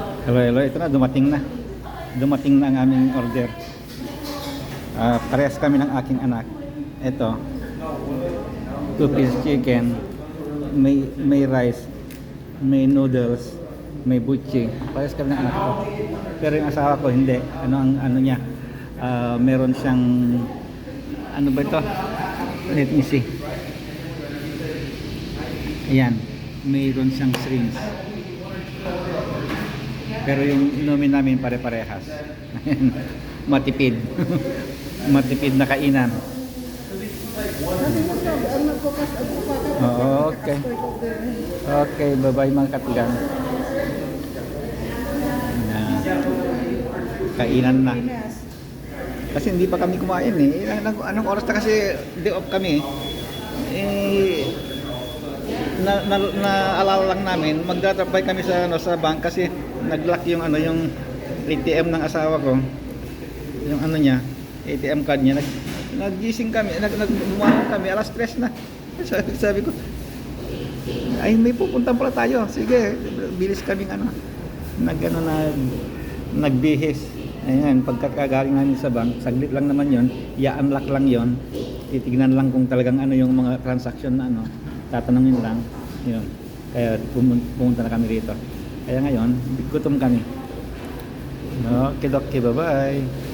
Hello, hello. Ito na, dumating na. Dumating na ang aming order. Ah, parehas kami ng aking anak. Ito. Two piece chicken. May, may rice. May noodles. May butchi. Parehas kami ng anak ko. Pero yung asawa ko, hindi. Ano ang ano niya? Ah, meron siyang ano ba ito? Let me see. Ayan. Mayroon siyang shrimps. Pero yung inumin namin pare-parehas. Matipid. Matipid na kainan. Okay. Okay, bye-bye mga katigang. Kainan na. Kasi hindi pa kami kumain eh. Anong, anong oras na kasi day off kami eh. Na, na, naalala lang namin, magdadrop by kami sa ano sa bank kasi nag-lock yung ano yung ATM ng asawa ko. Yung ano niya, ATM card niya. Nag, nagising kami, nag, nag kami, alas 3 na. Sabi, sabi ko, ay may pupunta pala tayo. Sige, bilis kaming ano. Nag ano na nagbihis. Ayan, pagkakagaling namin sa bank, saglit lang naman yon, i-unlock lang yon. Titignan lang kung talagang ano yung mga transaction na ano, tatanungin lang. Yun. Kaya pumun- pumunta na kami rito. Kaya ngayon, gutom kami. Okay, okay, bye-bye.